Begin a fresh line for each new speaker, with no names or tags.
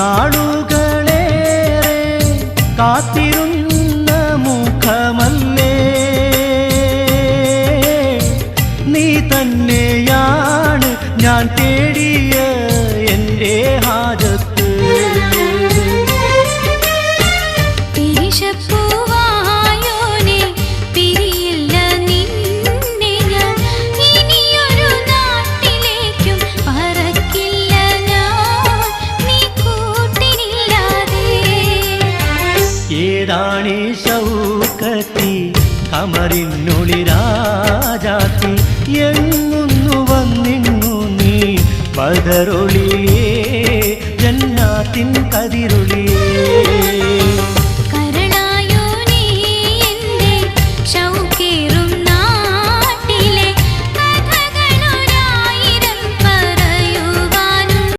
നാളുകളേറെ കാത്തിരുന്ന മുഖമല്ലേ? നീ തന്നെയാണ് ഞാൻ തേടിയ എന്റെ ഹാജത്ത്.
പിരിശപ്പൂവായോനെ
ഏതാണീ ശൗക്കത്തി? കമറിനുളി രാജാത്തി എങ്ങുന്നു വന്നിങ്ങു നീ? ബദറൊളിയേ ജന്നാത്തിൻ കതിരൊളിയേ.